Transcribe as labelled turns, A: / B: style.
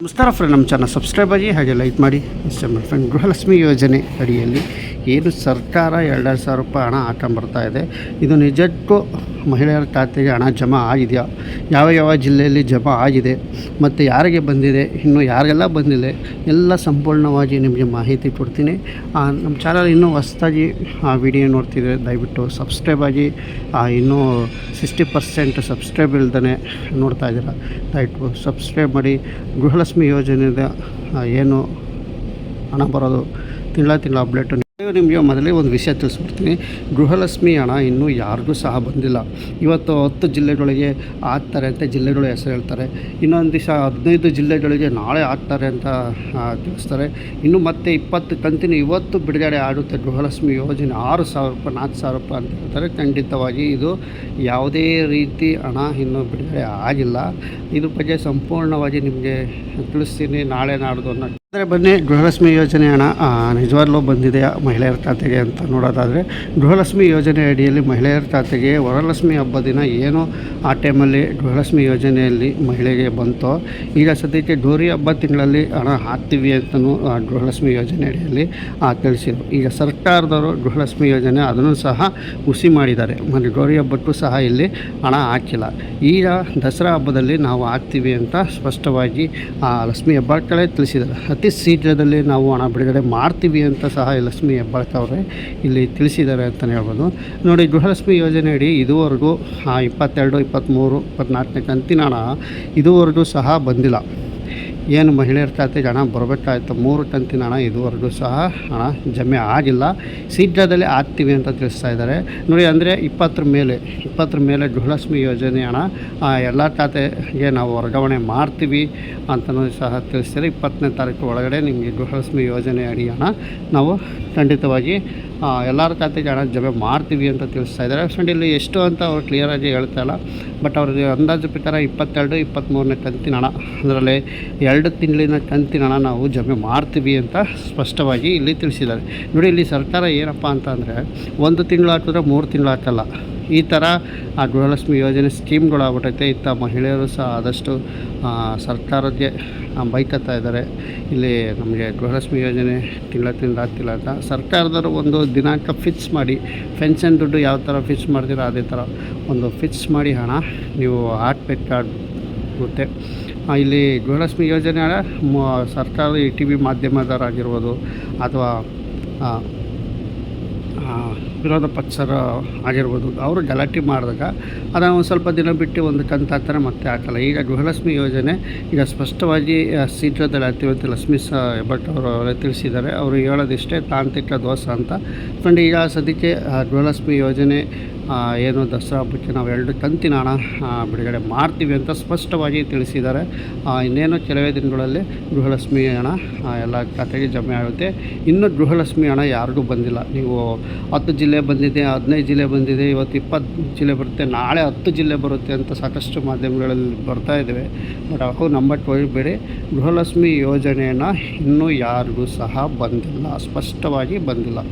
A: ನಮಸ್ಕಾರ ಫ್ರೆಂಡ್ ನಮ್ಮ channel subscribe ಆಗಿ ಹಾಗೆ ಲೈಕ್ ಮಾಡಿ. ಮಾಡಿ ಫ್ರೆಂಡ್ ಗೃಹಲಕ್ಷ್ಮಿ ಯೋಜನೆ ಅಡಿಯಲ್ಲಿ ಏನು ಸರ್ಕಾರ ಎರಡೆರಡು ಸಾವಿರ ರೂಪಾಯಿ ಹಣ ಹಾಕೊಂಬರ್ತಾ ಇದೆ. ಇದು ನಿಜಕ್ಕೂ ಮಹಿಳೆಯರ ಖಾತೆಗೆ ಹಣ ಜಮಾ ಆಗಿದೆಯಾ? ಯಾವ ಯಾವ ಜಿಲ್ಲೆಯಲ್ಲಿ ಜಮಾ ಆಗಿದೆ? ಮತ್ತು ಯಾರಿಗೆ ಬಂದಿದೆ? ಇನ್ನು ಯಾರಿಗೆಲ್ಲ ಬಂದಿದೆ ಎಲ್ಲ ಸಂಪೂರ್ಣವಾಗಿ ನಿಮಗೆ ಮಾಹಿತಿ ಕೊಡ್ತೀನಿ. ನಮ್ಮ ಚಾನಲ್ ಇನ್ನೂ ಹೊಸ್ದಾಗಿ ಆ ವಿಡಿಯೋ ನೋಡ್ತಿದ್ರೆ ದಯವಿಟ್ಟು ಸಬ್ಸ್ಕ್ರೈಬ್ ಆಗಿ ಇನ್ನೂ ಸಿಕ್ಸ್ಟಿ ಪರ್ಸೆಂಟ್ ಸಬ್ಸ್ಕ್ರೈಬ್ ಇಲ್ದೇ ನೋಡ್ತಾ ಇದ್ದೀರಾ? ದಯವಿಟ್ಟು ಸಬ್ಸ್ಕ್ರೈಬ್ ಮಾಡಿ. ಗೃಹಲಕ್ಷ್ಮಿ ಯೋಜನೆಯಿಂದ ಏನು ಹಣ ಬರೋದು ತಿಂಗಳ ತಿಂಗಳ ಅಪ್ಡೇಟು ನಿಮಗೆ ಮೊದಲೇ ಒಂದು ವಿಷಯ ತಿಳಿಸ್ಬಿಡ್ತೀನಿ. ಗೃಹಲಕ್ಷ್ಮಿ ಹಣ ಇನ್ನೂ ಯಾರಿಗೂ ಸಹ ಬಂದಿಲ್ಲ. ಇವತ್ತು ಹತ್ತು ಜಿಲ್ಲೆಗಳಿಗೆ ಆಗ್ತಾರೆ ಅಂತ ಜಿಲ್ಲೆಗಳು ಹೆಸರು ಹೇಳ್ತಾರೆ. ಇನ್ನೊಂದು ದಿವಸ ಹದಿನೈದು ಜಿಲ್ಲೆಗಳಿಗೆ ನಾಳೆ ಆಗ್ತಾರೆ ಅಂತ ತಿಳಿಸ್ತಾರೆ. ಇನ್ನು ಮತ್ತೆ ಇಪ್ಪತ್ತು ಕಂತಿನ ಇವತ್ತು ಬಿಡುಗಡೆ ಆಗುತ್ತೆ ಗೃಹಲಕ್ಷ್ಮಿ ಯೋಜನೆ. ಆರು ಸಾವಿರ ರೂಪಾಯಿ, ನಾಲ್ಕು ಸಾವಿರ ರೂಪಾಯಿ ಅಂತ ಹೇಳ್ತಾರೆ. ಖಂಡಿತವಾಗಿ ಇದು ಯಾವುದೇ ರೀತಿ ಹಣ ಇನ್ನೂ ಬಿಡುಗಡೆ ಆಗಿಲ್ಲ. ಇದ್ರ ಬಗ್ಗೆ ಸಂಪೂರ್ಣವಾಗಿ ನಿಮಗೆ ತಿಳಿಸ್ತೀನಿ. ನಾಳೆ ನಾಡ್ದು ಅನ್ನೋ ಬನ್ನಿ ಗೃಹಲಕ್ಷ್ಮಿ ಯೋಜನೆ ಹಣ ನಿಜವಾಗ್ಲೂ ಬಂದಿದೆ ಮಹಿಳೆಯರ ಖಾತೆಗೆ ಅಂತ ನೋಡೋದಾದರೆ. ಗೃಹಲಕ್ಷ್ಮಿ ಯೋಜನೆ ಅಡಿಯಲ್ಲಿ ಮಹಿಳೆಯರ ಖಾತೆಗೆ ವರಲಕ್ಷ್ಮಿ ಹಬ್ಬ ದಿನ ಏನು ಆ ಟೈಮಲ್ಲಿ ಗೃಹಲಕ್ಷ್ಮಿ ಯೋಜನೆಯಲ್ಲಿ ಮಹಿಳೆಗೆ ಬಂತೋ? ಈಗ ಸದ್ಯಕ್ಕೆ ಗೌರಿ ಹಬ್ಬ ತಿಂಗಳಲ್ಲಿ ಹಣ ಹಾಕ್ತೀವಿ ಅಂತಲೂ ಆ, ಗೃಹಲಕ್ಷ್ಮಿ ಯೋಜನೆ ಅಡಿಯಲ್ಲಿ ತಿಳಿಸಿದರು. ಈಗ ಸರ್ಕಾರದವರು ಗೃಹಲಕ್ಷ್ಮಿ ಯೋಜನೆ ಅದನ್ನು ಸಹ ಹುಸಿ ಮಾಡಿದ್ದಾರೆ. ಮತ್ತು ಗೌರಿ ಹಬ್ಬಕ್ಕೂ ಸಹ ಇಲ್ಲಿ ಹಣ ಹಾಕಿಲ್ಲ. ಈಗ ದಸರಾ ಹಬ್ಬದಲ್ಲಿ ನಾವು ಹಾಕ್ತೀವಿ ಅಂತ ಸ್ಪಷ್ಟವಾಗಿ ಆ ಲಕ್ಷ್ಮಿ ಹಬ್ಬಗಳೇ ತಿಳಿಸಿದ್ದಾರೆ. ಅತಿ ಶೀಘ್ರದಲ್ಲಿ ನಾವು ಹಣ ಬಿಡುಗಡೆ ಮಾಡ್ತೀವಿ ಅಂತ ಸಹ ಲಕ್ಷ್ಮಿ ಹೆಬ್ಬಾಳ್ಕವ್ರೆ ಇಲ್ಲಿ ತಿಳಿಸಿದ್ದಾರೆ ಅಂತಲೇ ಹೇಳ್ಬೋದು. ನೋಡಿ, ಗೃಹಲಕ್ಷ್ಮಿ ಯೋಜನೆ ಅಡಿ ಇದುವರೆಗೂ ಇಪ್ಪತ್ತೆರಡು ಇಪ್ಪತ್ತ್ಮೂರು ಇಪ್ಪತ್ತ್ನಾಲ್ಕನೇ ಕಂತಿನ ಹಣ ಇದುವರೆಗೂ ಸಹ ಬಂದಿಲ್ಲ. ಏನು ಮಹಿಳೆಯರ ಖಾತೆಗೆ ಹಣ ಬರಬೇಕಾಯ್ತು. ಮೂರು ಕಂತಿನ ಹಣ ಇದುವರೆಗೂ ಸಹ ಹಣ ಜಮೆ ಆಗಿಲ್ಲ. ಶೀಘ್ರದಲ್ಲಿ ಆಗ್ತೀವಿ ಅಂತ ತಿಳಿಸ್ತಾ ಇದ್ದಾರೆ. ನೋಡಿ, ಅಂದರೆ ಇಪ್ಪತ್ತರ ಮೇಲೆ ಇಪ್ಪತ್ತರ ಮೇಲೆ ಗೃಹಲಕ್ಷ್ಮಿ ಯೋಜನೆ ಹಣ ಎಲ್ಲ ಖಾತೆಗೆ ನಾವು ವರ್ಗಾವಣೆ ಮಾಡ್ತೀವಿ ಅಂತಲೂ ಸಹ ತಿಳಿಸ್ತಾರೆ. ಇಪ್ಪತ್ತನೇ ತಾರೀಕು ಒಳಗಡೆ ನಿಮಗೆ ಗೃಹಲಕ್ಷ್ಮಿ ಯೋಜನೆ ಅಡಿ ಹಣ ನಾವು ಖಂಡಿತವಾಗಿ ಎಲ್ಲರ ಖಾತೆಗೆ ಹಣ ಜಮೆ ಮಾಡ್ತೀವಿ ಅಂತ ತಿಳಿಸ್ತಾ ಇದ್ದಾರೆ. ಫ್ರೆಂಡ್, ಇಲ್ಲಿ ಎಷ್ಟು ಅಂತ ಅವ್ರು ಕ್ಲಿಯರಾಗಿ ಹೇಳ್ತಾ ಇಲ್ಲ. ಬಟ್ ಅವ್ರಿಗೆ ಅಂದಾಜು ಪ್ರಕಾರ ಇಪ್ಪತ್ತೆರಡು, ಇಪ್ಪತ್ತ್ಮೂರನೇ ಕಂತಿನ ಹಣ. ಅದರಲ್ಲಿ ಎರಡು ತಿಂಗಳಿನ ಕಂತಿನ ಹಣ ನಾವು ಜಮೆ ಮಾಡ್ತೀವಿ ಅಂತ ಸ್ಪಷ್ಟವಾಗಿ ಇಲ್ಲಿ ತಿಳಿಸಿದ್ದಾರೆ. ನೋಡಿ, ಇಲ್ಲಿ ಸರ್ಕಾರ ಏನಪ್ಪ ಅಂತ ಅಂದರೆ ಒಂದು ತಿಂಗಳು ಹಾಕಿದ್ರೆ ಮೂರು ತಿಂಗಳು ಹಾಕಲ್ಲ. ಈ ಥರ ಆ ಗೃಹಲಕ್ಷ್ಮಿ ಯೋಜನೆ ಸ್ಕೀಮ್ಗಳಾಗ್ಬಿಟ್ಟೈತೆ ಇತ್ತ ಮಹಿಳೆಯರು ಸಹ ಆದಷ್ಟು ಸರ್ಕಾರಕ್ಕೆ ಬೈಕತ್ತಾ ಇದ್ದಾರೆ. ಇಲ್ಲಿ ನಮಗೆ ಗೃಹಲಕ್ಷ್ಮಿ ಯೋಜನೆ ತಿಂಗಳ ತಿಂಗಳು ಆಗ್ತಿಲ್ಲ ಅಂತ. ಸರ್ಕಾರದವರು ಒಂದು ದಿನಾಂಕ ಫಿಕ್ಸ್ ಮಾಡಿ, ಪೆನ್ಷನ್ ದುಡ್ಡು ಯಾವ ಥರ ಫಿಕ್ಸ್ ಮಾಡ್ತೀರೋ ಅದೇ ಥರ ಒಂದು ಫಿಕ್ಸ್ ಮಾಡಿ ಹಣ ನೀವು ಹಾಕಬೇಕಾಗುತ್ತೆ ಆ, ಇಲ್ಲಿ ಗೃಹಲಕ್ಷ್ಮಿ ಯೋಜನೆ ಸರ್ಕಾರ ಟಿ ವಿ ಮಾಧ್ಯಮದವರಾಗಿರ್ಬೋದು ಅಥವಾ ವಿರೋಧ ಪಕ್ಷರ ಆಗಿರ್ಬೋದು, ಅವರು ಗಲಾಟೆ ಮಾಡಿದಾಗ ಅದನ್ನು ಒಂದು ಸ್ವಲ್ಪ ದಿನ ಬಿಟ್ಟು ಒಂದು ಕಂತು ಹಾಕ್ತಾರೆ ಮತ್ತೆ ಹಾಕಲ್ಲ. ಈಗ ಗೃಹಲಕ್ಷ್ಮಿ ಯೋಜನೆ ಈಗ ಸ್ಪಷ್ಟವಾಗಿ ಆಗ್ತೀವಿ ಅಂತ ಲಕ್ಷ್ಮೀ ಸ, ಭಟ್ ಅವರು ತಿಳಿಸಿದ್ದಾರೆ. ಅವರು ಹೇಳೋದಿಷ್ಟೇ ತಾಂತ್ರಿಕ ದೋಷ ಅಂತ. ಫ್ರೆಂಡ್, ಈಗ ಸದ್ಯಕ್ಕೆ ಗೃಹಲಕ್ಷ್ಮಿ ಯೋಜನೆ ಏನು ದಸರಾ ಹಬ್ಬಕ್ಕೆ ನಾವು ಎರಡು ಕಂತಿನ ಹಣ ಬಿಡುಗಡೆ ಮಾಡ್ತೀವಿ ಅಂತ ಸ್ಪಷ್ಟವಾಗಿ ತಿಳಿಸಿದ್ದಾರೆ. ಇನ್ನೇನು ಕೆಲವೇ ದಿನಗಳಲ್ಲಿ ಗೃಹಲಕ್ಷ್ಮಿ ಹಣ ಎಲ್ಲ ಖಾತೆಗೆ ಜಮೆ ಆಗುತ್ತೆ. ಇನ್ನು ಗೃಹಲಕ್ಷ್ಮಿ ಹಣ ಯಾರಿಗೂ ಬಂದಿಲ್ಲ. ನೀವು ಹತ್ತು ಜಿಲ್ಲೆ ಬಂದಿದೆ, ಹದಿನೈದು ಜಿಲ್ಲೆ ಬಂದಿದೆ, ಇವತ್ತು ಇಪ್ಪತ್ತು ಜಿಲ್ಲೆ ಬರುತ್ತೆ, ನಾಳೆ ಹತ್ತು ಜಿಲ್ಲೆ ಬರುತ್ತೆ ಅಂತ ಸಾಕಷ್ಟು ಮಾಧ್ಯಮಗಳಲ್ಲಿ ಬರ್ತಾ ಇದ್ದಾವೆ ಬಟ್ ಅವು ನಂಬಕ್ಕೆ ಹೋಗಬೇಡಿ ಗೃಹಲಕ್ಷ್ಮಿ ಯೋಜನೆಯನ್ನು ಇನ್ನೂ ಯಾರಿಗೂ ಸಹ ಬಂದಿಲ್ಲ, ಸ್ಪಷ್ಟವಾಗಿ ಬಂದಿಲ್ಲ.